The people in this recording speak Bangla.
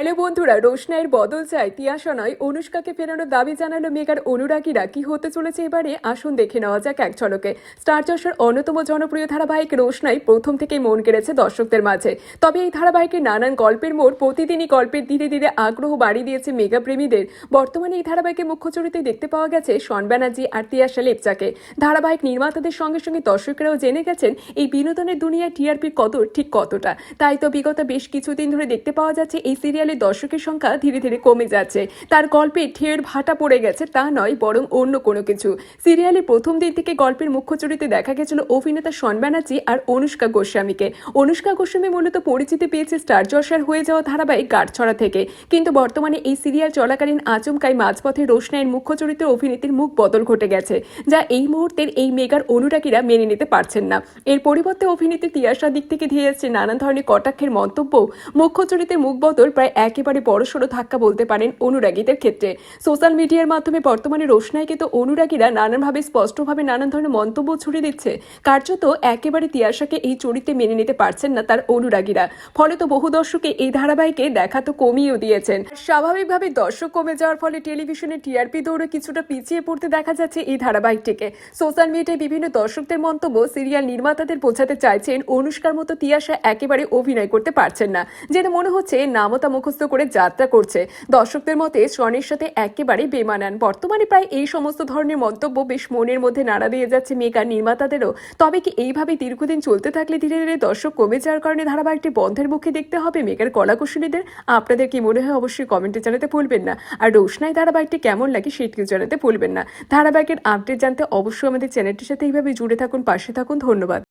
হ্যালো বন্ধুরা, রোশনাইয়ের বদল চায় তিয়াশা নয়। অনুষ্কাকে ফেরানোর দাবি জানালো মেগার অনুরাগীরা। কি হতে চলেছে এবারে? আসুন দেখে নেওয়া যাক এক ঝলকে। স্টার জলসার অন্যতম জনপ্রিয় ধারাবাহিক রোশনাই প্রথম থেকেই মন কেড়েছে দর্শকদের মাঝে। তবে এই ধারাবাহিকের নানান গল্পের মোড়, প্রতিদিনই গল্পের ধীরে ধীরে আগ্রহ বাড়িয়ে দিয়েছে মেগা প্রেমীদের বর্তমানে এই ধারাবাহিকের মুখ্য চরিত্রে দেখতে পাওয়া গেছে শন ব্যানার্জি আর তিয়াশা লেপচাকে। ধারাবাহিক নির্মাতাদের সঙ্গে সঙ্গে দর্শকরাও জেনে গেছেন, এই বিনোদনের দুনিয়ায় টিআরপির কদর ঠিক কতটা। তাই তো বিগত বেশ কিছুদিন ধরে দেখতে পাওয়া যাচ্ছে এই সিরিয়ালের দর্শকের সংখ্যা ধীরে ধীরে কমে যাচ্ছে। তার গল্পে ঢের ভাটা পড়ে গেছে, তা নয়, বরং অন্য কোনো কিছু। সিরিয়ালের প্রথম দিন থেকে গল্পের মুখ্য চরিত্রে দেখা গেছিল অভিনেতা শন ব্যানার্জি আর অনুষ্কা গোস্বামীকে। অনুষ্কা গোস্বামী মূলত পরিচিতি পেয়েছে স্টার জলসার হয়ে যাওয়া ধারাবাহিক গাঢ়ছড়া থেকে। কিন্তু বর্তমানে এই সিরিয়াল চলাকালীন আচমকাই মাঝপথে রোশনাইয়ের মুখ্য চরিত্রে অভিনেত্রীর মুখ বদল ঘটে গেছে, যা এই মুহূর্তের এই মেগার অনুরাগীরা মেনে নিতে পারছেন না। এর পরিবর্তে অভিনেত্রী তিয়াশার দিক থেকে ধেয়ে আসছে নানান ধরনের কটাক্ষের মন্তব্য, মুখ্য চরিত্রের মুখ বদল প্রায় একেবারে বড়সড় ধাক্কা বলতে পারেন অনুরাগীদের ক্ষেত্রে। সোশ্যাল মিডিয়ার মাধ্যমে বর্তমানে রোশনাইকে তো অনুরাগীরা নানানভাবে স্পষ্টভাবে নানান ধরনের মন্তব্য ছুড়ে দিচ্ছে। কার্যত একেবারে তিয়াশাকে এই চরিত্রে মেনে নিতে পারছেন না তার অনুরাগীরা। ফলে তো বহু দর্শকে এই ধারাবাহিকে দেখা তো কমিয়েও দিয়েছেন। স্বাভাবিকভাবে দর্শক কমে যাওয়ার ফলে টেলিভিশনে টিআরপি দৌড়ে কিছুটা পিছিয়ে পড়তে দেখা যাচ্ছে এই ধারাবাহিকটিকে। সোশ্যাল মিডিয়ায় বিভিন্ন দর্শকদের মন্তব্য সিরিয়াল নির্মাতাদের বোঝাতে চাইছেন। অনুষ্কার মতো তিয়াশা একেবারে অভিনয় করতে পারছেন না। যেটা মনে হচ্ছে নামতা মুখস্থ করে যাত্রা করছে। দর্শকদের মতে শনের সাথে একেবারে বেমানান। বর্তমানে প্রায় এই সমস্ত ধরনের মন্তব্য বেশ মনের মধ্যে নাড়া দিয়ে যাচ্ছে মেগা নির্মাতাদেরও। তবে কি এইভাবে দীর্ঘদিন চলতে থাকলে ধীরে ধীরে দর্শক কমে যাওয়ার কারণে ধারাবাহিকটি বন্ধের মুখে দেখতে হবে মেগার কলাকুশলীদের? আপনাদের কি মনে হয়? অবশ্যই কমেন্টে জানাতে ভুলবেন না। আর রোশনাই ধারাবাহিকটি কেমন লাগে সেটিও জানাতে ভুলবেন না। ধারাবাহিকের আপডেট জানতে অবশ্যই আমাদের চ্যানেলটির সাথে এইভাবে জুড়ে থাকুন, পাশে থাকুন। ধন্যবাদ।